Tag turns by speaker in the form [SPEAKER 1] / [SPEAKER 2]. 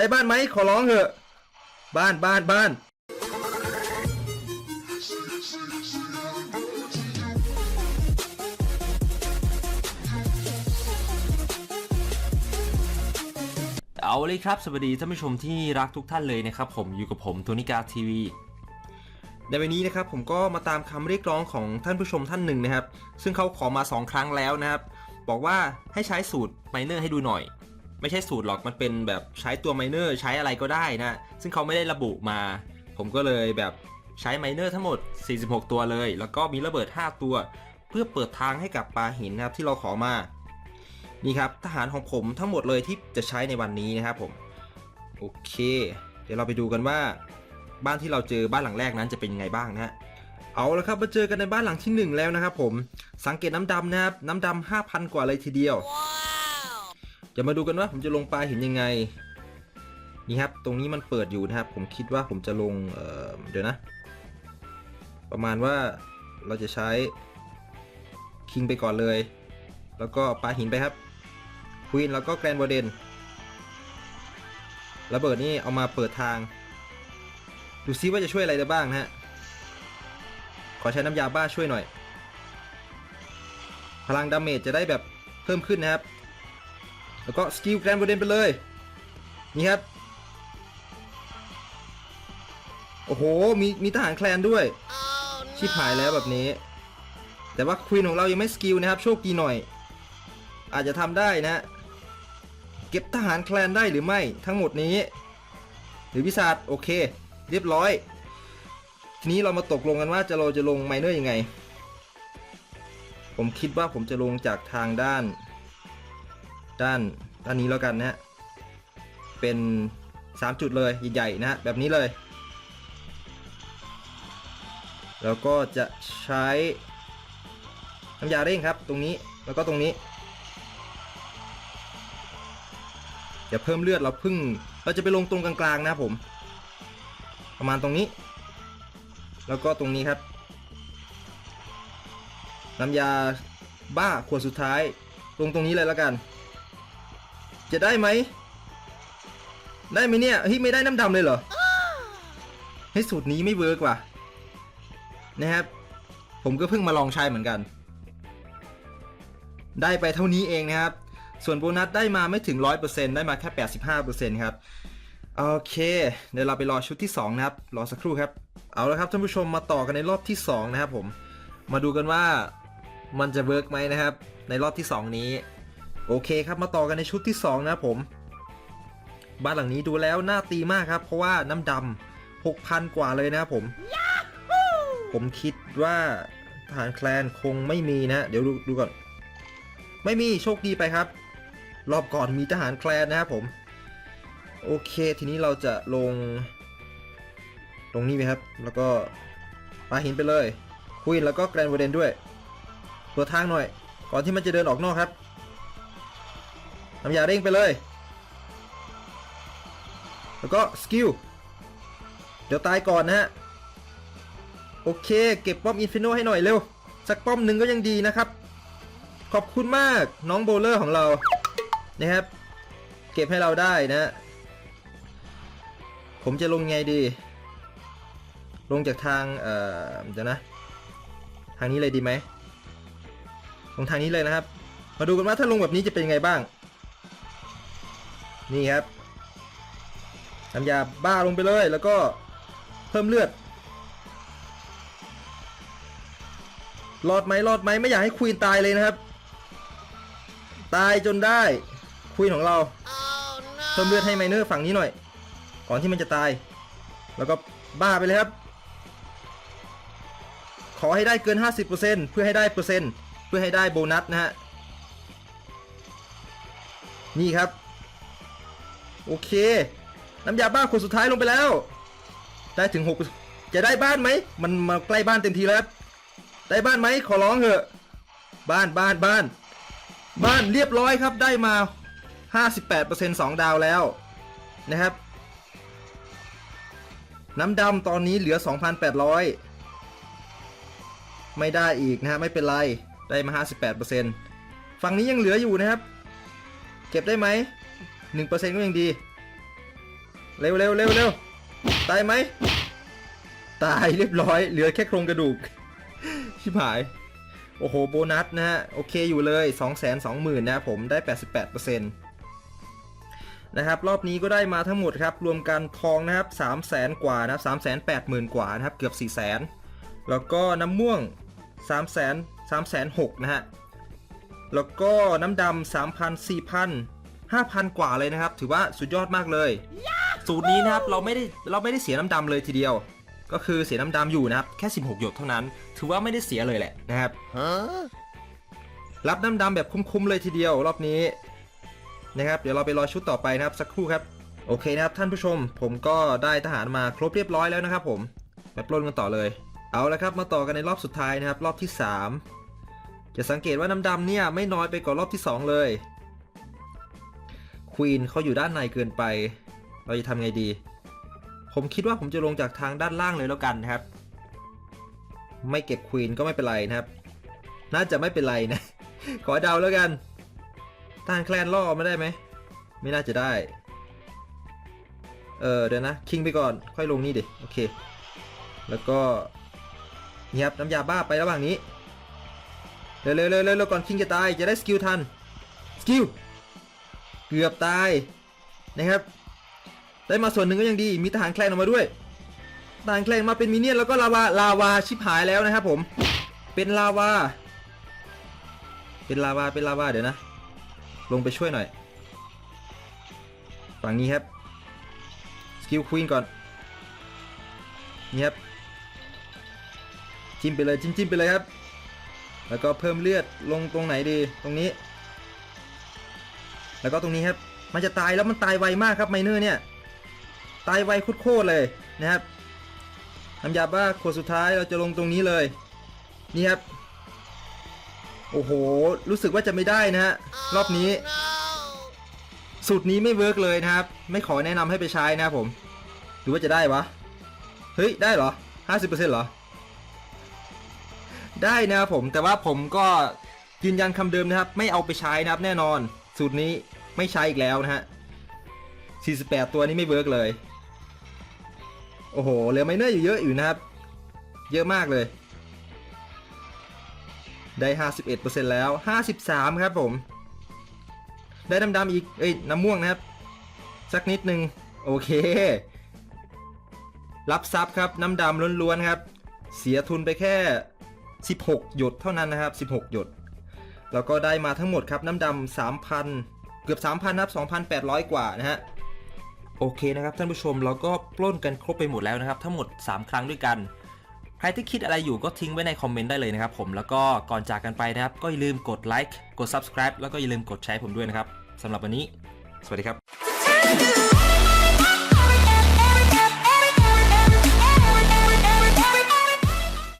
[SPEAKER 1] ได้บ้านไหมขอร้องเถอะ บ้านบ้านบ้าน
[SPEAKER 2] เอาเลยครับ สวัสดีท่านผู้ชมที่รักทุกท่านเลยนะครับ ผมอยู่กับผมโทนิกาทีวี
[SPEAKER 1] ในวันนี้นะครับผมก็มาตามคำเรียกร้องของท่านผู้ชมท่านหนึ่งนะครับ ซึ่งเขาขอมา 2 ครั้งแล้วนะครับ บอกว่าให้ใช้สูตรไมเนอร์ให้ดูหน่อย ไม่ใช่สูตรหรอกมันเป็นแบบใช้ตัวไมเนอร์ใช้อะไรก็ได้นะ ซึ่งเขาไม่ได้ระบุมา ผมก็เลยแบบใช้ไมเนอร์ทั้งหมด 46 ตัวเลย แล้วก็มีระเบิด 5 ตัว เพื่อเปิดทางให้กับปลาหินนะครับที่เราขอมา นี่ครับทหารของผมทั้งหมดเลยที่จะใช้ในวันนี้นะครับผม โอเค เดี๋ยวเราไปดูกันว่า บ้านที่เราเจอบ้านหลังแรกนั้นจะเป็นยังไงบ้างนะฮะเอาละครับมาเจอกันในบ้านหลังที่หนึ่งแล้วนะครับผม สังเกตน้ำดำนะครับ น้ำดำห้าพันกว่าเลยทีเดียว จะมาดูกันว่าผมจะลงปลาหินยังไง นี่ครับ ตรงนี้มันเปิดอยู่นะครับ ผมคิดว่าผมจะลงเเดี๋ยวนะ ประมาณว่าเราจะใช้คิงไปก่อนเลย แล้วก็ปลาหินไปครับควีนแล้วก็แกรนด์วอเดนระเบิดนี่เอามาเปิดทาง ดูซิว่าจะช่วยอะไรได้บ้างนะฮะ ขอใช้น้ำยาบ้าช่วยหน่อย พลังดาเมจจะได้แบบเพิ่มขึ้นนะครับ แล้วก็สกิลแกรนด์วอร์เดนไปเลย นี่ครับ โอ้โห มีมีทหารแคลนด้วย ชิบหายแล้วแบบนี้ แต่ว่าควีนของเรายังไม่สกิลนะครับ โชคดีหน่อย อาจจะทำได้นะ เก็บทหารแคลนได้หรือไม่ทั้งหมดนี้ หรือวิสาดโอเค เรียบร้อย ทีนี้เรามาตกลงกันว่าจะเราจะลงไมเนอร์ยังไง ผมคิดว่าผมจะลงจากทางด้าน ด้านด้านนี้แล้วกันนะฮะเป็น 3 จุดเลยใหญ่ๆนะฮะแบบนี้เลย แล้วก็จะใช้น้ำยาเร่งครับตรงนี้แล้วก็ตรงนี้จะเพิ่มเลือดเราพึ่ง เราจะไปลงตรงกลางๆนะผม ประมาณตรงนี้ แล้วก็ตรงนี้ครับ น้ำยาบ้าขวดสุดท้าย ลงตรงนี้เลยแล้วกัน จะได้ไหม ได้ไหมเนี่ยเฮ้ยไม่ได้น้ำดำเลยเหรอให้สูตรนี้ไม่เวิร์กว่ะนะครับ ผมก็เพิ่งมาลองใช้เหมือนกัน ได้ไปเท่านี้เองนะครับ ส่วนโบนัสได้มาไม่ถึง 100%ได้มาแค่ 85%ครับ โอเค เดี๋ยวเราไปรอชุดที่ 2 นะครับ รอสักครู่ครับ เอาละครับท่านผู้ชมมาต่อกันในรอบที่ 2 นะครับผม มาดูกันว่ามันจะเวิร์กไหมนะครับ ในรอบที่ 2 นี้ โอเคครับมาต่อกันในชุดที่ 2 นะครับผม บ้านหลังนี้ดูแล้วน่าตีมากครับ เพราะว่าน้ำดำ6,000กว่าเลยนะครับผม ผมคิดว่าทหารแคลนคงไม่มีนะ เดี๋ยวดูดูก่อน ไม่มีโชคดีไปครับ รอบก่อนมีทหารแคลนนะครับผม โอเคทีนี้เราจะลง ตรงนี้ไหมครับ แล้วก็ปาหินไปเลยควีนแล้วก็แกรนด์วอร์เดนด้วยเปิดทางหน่อย ก่อนที่มันจะเดินออกนอกครับ น้ำยาเร่งไปเลย แล้วก็สกิล เดี๋ยวตายก่อนนะฮะ โอเค เก็บป้อมอินฟิโนให้หน่อยเร็ว สักป้อมหนึ่งก็ยังดีนะครับ ขอบคุณมากน้องโบเลอร์ของเรา นะครับ เก็บให้เราได้นะ ผมจะลงไงดี ลงจากทาง เอ่อ เดี๋ยวนะ ทางนี้เลยดีไหมลงทางนี้เลยนะครับ มาดูกันว่าถ้าลงแบบนี้จะเป็นยังไงบ้าง นี่ครับน้ำยาบ้าลงไปเลยแล้วก็เพิ่มเลือดรอดไหมรอดไหมไม่อยากให้ควีนตายเลยนะครับ ตายจนได้ควีนของเราเพิ่มเลือดให้ไมเนอร์ฝั่งนี้หน่อย ก่อนที่มันจะตาย แล้วก็บ้าไปเลยครับ ขอให้ได้เกิน 50%เพื่อให้ได้เปอร์เซ็นต์เพื่อให้ได้โบนัสนะฮะนี่ครับ โอเค น้ำยาบ้าคนสุดท้ายลงไปแล้ว ได้ถึง6จะได้บ้านไหม มันมาใกล้บ้านเต็มทีแล้ว ได้บ้านไหมขอร้องเถอะ บ้านบ้านบ้าน บ้านเรียบร้อยครับ ได้มา 58% 2 ดาวแล้วนะครับ น้ำดำตอนนี้เหลือ 2,800 ไม่ได้อีกนะฮะไม่เป็นไร ได้มา 58%ฝั่งนี้ยังเหลืออยู่นะครับ เก็บได้ไหม 1%ก็ยังดี เร็วเร็วเร็วเร็วตายไหม ตายเรียบร้อย เหลือแค่โครงกระดูก ชิบหาย โอ้โห โบนัสนะฮะ โอเคอยู่เลย 2 2 0 0 0 0นะผมได้ 88%นะครับรอบนี้ก็ได้มาทั้งหมดครับ รวมกันทองนะครับ3 0 0 0 0 0กว่านะครับ3 8 0 0 0 0กว่านะครับ เกือบ 4 0 0 0 0 0แล้วก็น้ำม่วง 3 0 0 0 0 3 0 0 0 6นะฮะ แล้วก็น้ำดำ3,000 4,000 5,000 กว่าเลยนะครับ ถือว่าสุดยอดมากเลย สูตรนี้นะครับเราไม่ได้เราไม่ได้เสียน้ำดำเลยทีเดียว ก็คือเสียน้ำดำอยู่นะครับแค่ 16 หยดเท่านั้น ถือว่าไม่ได้เสียเลยแหละนะครับรับน้ำดำแบบคุ้มๆเลยทีเดียว รอบนี้นะครับเดี๋ยวเราไปรอชุดต่อไปนะครับสักครู่ครับโอเคนะครับท่านผู้ชม ผมก็ได้ทหารมาครบเรียบร้อยแล้วนะครับ ผมไปปล้นกันต่อเลย เอาละครับมาต่อกันในรอบสุดท้ายนะครับ รอบที่ 3 จะสังเกตว่าน้ำดำเนี่ยไม่น้อยไปกว่ารอบที่ 2 เลย ควีนเขาอยู่ด้านในเกินไป เราจะทำไงดี ผมคิดว่าผมจะลงจากทางด้านล่างเลยแล้วกันนะครับ ไม่เก็บควีนก็ไม่เป็นไรนะครับ น่าจะไม่เป็นไรนะ ขอเดาแล้วกันทางแคลนล่อไม่ได้ไหม ไม่น่าจะได้ เออเดี๋ยวนะ คิงไปก่อน ค่อยลงนี่ดิ โอเค แล้วก็นี่ครับน้ำยาบ้าไประหว่างนี้ เร็วเร็วเร็วเร็วก่อนคิงจะตาย จะได้สกิลทัน สกิล เกือบตายนะครับ ได้มาส่วนหนึ่งก็ยังดี มีทหารแคลนออกมาด้วยทหารแคลนมาเป็นมินเนี่ยนแล้วก็ลาวาลาวาชิบหายแล้วนะครับผม เป็นลาวา เป็นลาวา เป็นลาวาเดี๋ยวนะ ลงไปช่วยหน่อย ฝั่งนี้ครับ สกิลควีนก่อน นี่ครับ จิ้มไปเลยจิ้มจิ้มไปเลยครับ แล้วก็เพิ่มเลือดลงตรงไหนดี ตรงนี้ แล้วก็ตรงนี้ครับมันจะตายแล้วมันตายไวมากครับไมเนอร์เนี่ยตายไวโคตรเลยนะครับน้ำยาบ้าขวดสุดท้ายเราจะลงตรงนี้เลยนี่ครับโอ้โห รู้สึกว่าจะไม่ได้นะฮะรอบนี้ สูตรนี้ไม่เวิร์กเลยนะครับ ไม่ขอแนะนำให้ไปใช้นะผม หรือว่าจะได้วะ เฮ้ย ได้เหรอ50%เหรอ ได้นะครับผม แต่ว่าผมก็ยืนยันคำเดิมนะครับ ไม่เอาไปใช้นะครับแน่นอน สูตรนี้ไม่ใช้อีกแล้วนะฮะ 48 ตัวนี้ไม่เวิร์กเลย โอ้โห เหลือไมเนอร์อยู่เยอะอยู่นะครับ เยอะมากเลย ได้ 51%แล้ว 53 ครับผม ได้น้ำดำอีก เอ้ย น้ำม่วงนะครับ สักนิดหนึ่งโอเค รับซับครับ น้ำดำล้วนๆครับ เสียทุนไปแค่ 16 หยดเท่านั้นนะครับ 16 หยด แล้วก็ได้มาทั้งหมดครับน้ำดำ3,000 เกือบ 3,000นะครับ2,800 กว่านะฮะ
[SPEAKER 2] โอเคนะครับท่านผู้ชมเราก็ปล้นกันครบไปหมดแล้วนะครับ ทั้งหมด 3 ครั้งด้วยกันใครที่คิดอะไรอยู่ก็ทิ้งไว้ในคอมเมนต์ได้เลยนะครับผมแล้วก็ก่อนจากกันไปนะครับ ก็อย่าลืมกดไลค์กด subscribe แล้วก็อย่าลืมกดแชร์ผมด้วยนะครับสำหรับวันนี้ สวัสดีครับ